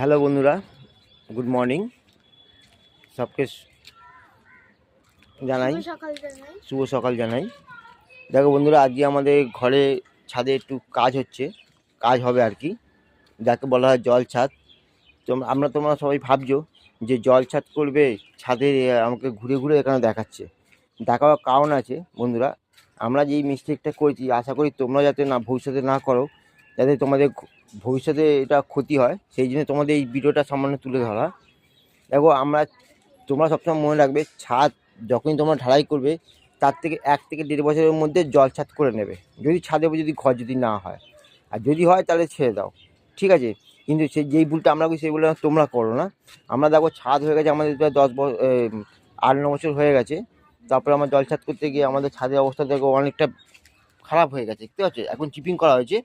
Hello বন্ধুরা good morning. সবকে জানাই। শুভ সকাল জানাই। দেখো বন্ধুরা আজকে আমাদের ঘরে ছাদে একটু কাজ হচ্ছে কাজ হবে আর কি। যাকে বলা হয় জল ছাদ। তো আমরা তোমরা সবাই ভাবছ যে জল ছাদ করবে ছাদে আমাকে ঘুরে ঘুরে এখানে দেখাচ্ছে। দেখাবার কারণ আছে বন্ধুরা আমরা যেই মিস্টেকটা করেছি আশা করি তোমরা যাতে না ভবিষ্যতে না করো যাতে তোমাদের ভবিষ্যতে এটা ক্ষতি হয়, সেই জন্য তোমাদের এই ভিডিওটা সামান্য তুলে ধরা। দেখো, আমরা, তোমরা সবসময় মনে রাখবে, ছাদ যখনই তোমরা ঢালাই করবে, তার থেকে এক থেকে দেড় বছরের মধ্যে জল ছাদ করে নেবে। যদি ছাদে যদি ঘর যদি না হয়। আর যদি হয়, তাহলে ছেড়ে দাও। ঠিক আছে? কিন্তু সেই যেই ভুলটা আমরা করি সেই ভুলটা তোমরা করো না। আমরা দেখো, ছাদ হয়ে গেছে, আমাদের প্রায় দশ বছর আট, ন বছর হয়ে গেছে। তারপরে আমার জল ছাদ করতে গিয়ে আমাদের ছাদের অবস্থা দেখো অনেকটা খারাপ হয়ে গেছে। ঠিক আছে? এখন চিপিং করা হয়েছে।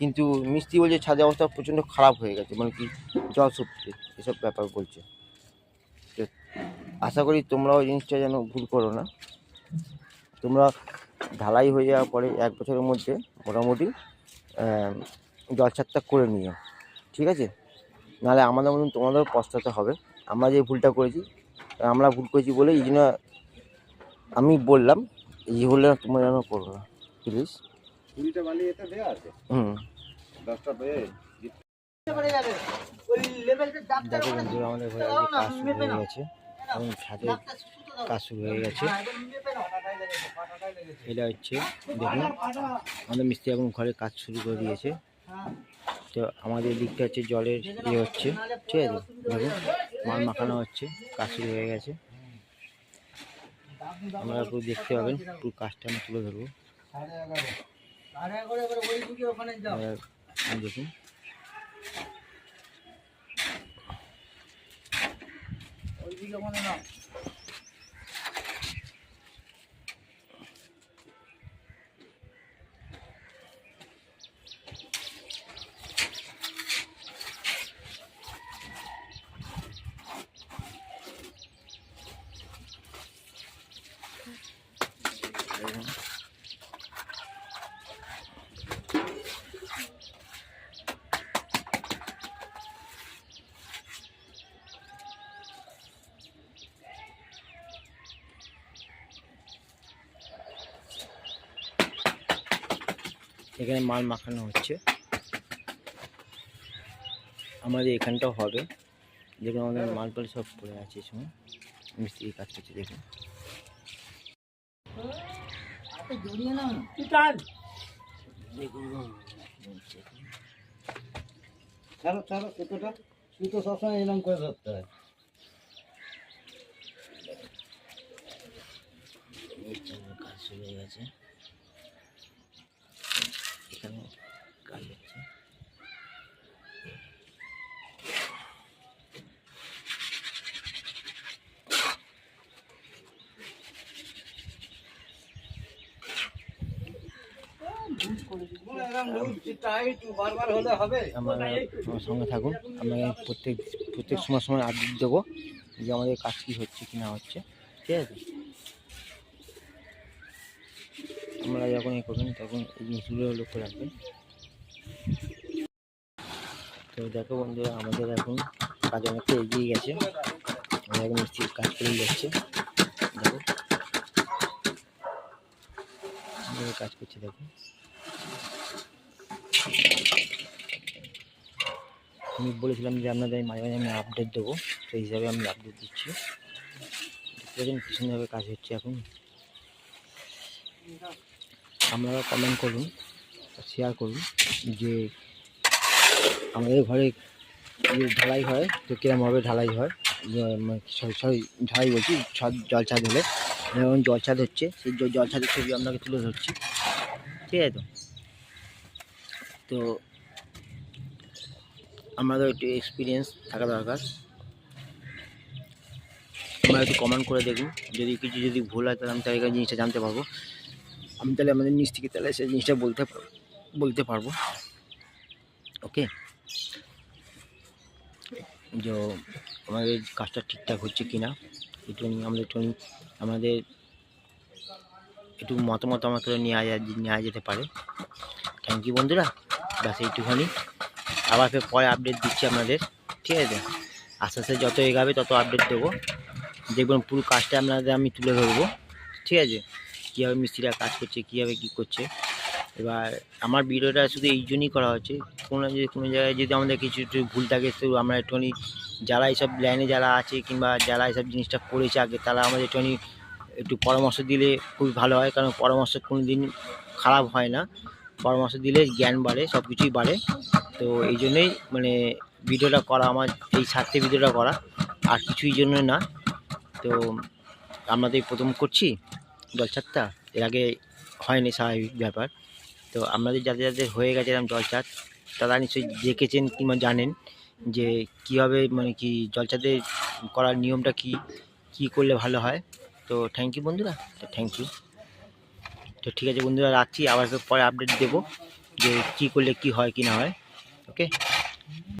কিন্তু মিস্ত্রি বলছে ছাদের অবস্থা প্রচণ্ড খারাপ হয়ে গেছে মানে কি জল সত্যি এসব ব্যাপার বলছে। তো আশা করি তোমরাও জিনিসটা যেন ভুল করো না। তোমরা ঢালাই হয়ে যাওয়ার পরে এক বছরের মধ্যে মোটামুটি জল ছাদটা করে নিও, ঠিক আছে? নাহলে আমাদের মতন তোমাদেরও পস্তাতে হবে। আমরা যে ভুলটা করেছি, আমরা ভুল করেছি বলে এই জন্য আমি বললাম, এই হলে তোমরা যেন করো না প্লিজ কুড়িটা বালি এতে দেওয়া আছে। হুম। দশটা পেয়ে দেখো বন্ধুরা আমাদের ঘরে কাজ শুরু হয়ে গেছে এবং ছাদের কাজ শুরু হয়ে গেছে। এটা হচ্ছে দেখুন আমাদের মিস্ত্রি এখন ঘরে কাজ শুরু করে দিয়েছে। তো আমাদের দিকটা হচ্ছে জলের ইয়ে হচ্ছে ঠিক আছে? দেখুন মাল মাখানো হচ্ছে কাজ শুরু হয়ে গেছে। আমরা পুরো দেখতে পাবেন পুরো কাজটা আমি তুলে ধরবো। দেখুন এখানে মাল মাখানো হচ্ছে। আমাদের এখানটাও হবে। দেখুন আমাদের মাল টাল সব পড়ে আছে এই সময়। মিস্ত্রি কাজ করছে দেখুন। দেখুন ছাড়ো ছাড়ো সুতোটা সুতো সবসময় এরকম করে ধরতে হয়। কাজ শুরু হয়ে গেছে এখানে কাজ হচ্ছে বারবার হলে হবে আমরা সঙ্গে থাকুন। আমরা প্রত্যেক প্রত্যেক সময় সময় আপডেট দেবো যে আমাদের কাজ কী হচ্ছে, কি না হচ্ছে। ঠিক আছে? আমরা যখন এ করবেন, তখন এই জিনিসগুলো লক্ষ্য রাখবেন। তো দেখো বন্ধুরা, আমাদের এখন কাজ অনেকটা এগিয়ে গেছে। আমরা এখন কাজ করে যাচ্ছে। দেখো। কাজ করছে, দেখো। আমি বলেছিলাম যে আপনাদের মাঝে মাঝে আমি আপডেট দেবো, সেই হিসাবে আমি আপডেট দিচ্ছি। সুন্দরভাবে কাজ হচ্ছে এখন। আপনারা কমেন্ট করুন শেয়ার করুন যে আমাদের ঘরে যে ঢালাই হয় তো কিরমভাবে ঢালাই হয় সরি ঢালাই বলছি, ছাদ, জল ছাদ হলে। যেমন জল ছাদ হচ্ছে, সেই জল ছাদের ছবি আপনাকে তুলে ধরছি। ঠিক আছে তো? তো আমাদের একটু এক্সপিরিয়েন্স থাকা দরকার। আমরা একটু কমেন্ট করে দেখুন যদি কিছু যদি ভুল হয়, তাহলে আমি তাহলে জিনিসটা জানতে পারব। আমি তাহলে আমাদের নিচ থেকে তাহলে সেই জিনিসটা বলতে বলতে পারব। ওকে যে আমাদের কাজটা ঠিকঠাক হচ্ছে কি না একটু আমাদের একটু আমাদের একটু মতামত আমাকে নেওয়া নেওয়া যেতে পারে। থ্যাংক ইউ বন্ধুরা। ব্যাস, এইটুখানি। আবার ফের পরে আপডেট দিচ্ছি আপনাদের, ঠিক আছে? আস্তে আস্তে যত এগাবে তত আপডেট দেবো। দেখবেন পুরো কাজটা আপনাদের আমি তুলে ধরবো, ঠিক আছে? কীভাবে মিস্ত্রিরা কাজ করছে, কীভাবে কী করছে। এবার আমার ভিডিওটা শুধু এই জন্যই করা হচ্ছে, কোনো যদি কোনো জায়গায় যদি আমাদের কিছু একটু ভুল থাকে, তো আমরা একটুখানি যারা এইসব লাইনে যারা আছে কিংবা যারা এইসব জিনিসটা করেছে আগে, তারা আমাদের একটুখানি একটু পরামর্শ দিলে খুবই ভালো হয়, কারণ পরামর্শ কোনো দিন খারাপ হয় না। পরামর্শ দিলে, জ্ঞান বাড়ে সব কিছুই বাড়ে। তো এই জন্যই মানে ভিডিওটা করা আমার, এই স্বার্থে ভিডিওটা করা, আর কিছুই জন্য না। তো আমরা তো এই প্রথম করছি জলছাদটা এর আগে হয়নি স্বাভাবিক ব্যাপার। তো আপনাদের যাদের যাদের হয়ে গেছে এরকম জলছাদ তারা নিশ্চয়ই দেখেছেন কিংবা জানেন যে কীভাবে মানে কি জলছাদে করার নিয়মটা কি কি করলে ভালো হয়। তো থ্যাংক ইউ বন্ধুরা। থ্যাংক ইউ তো ঠিক আছে বন্ধুরা, রাখছি। আবার পরে আপডেট দেবো যে কী করলে কি হয়, কি না হয়। ওকে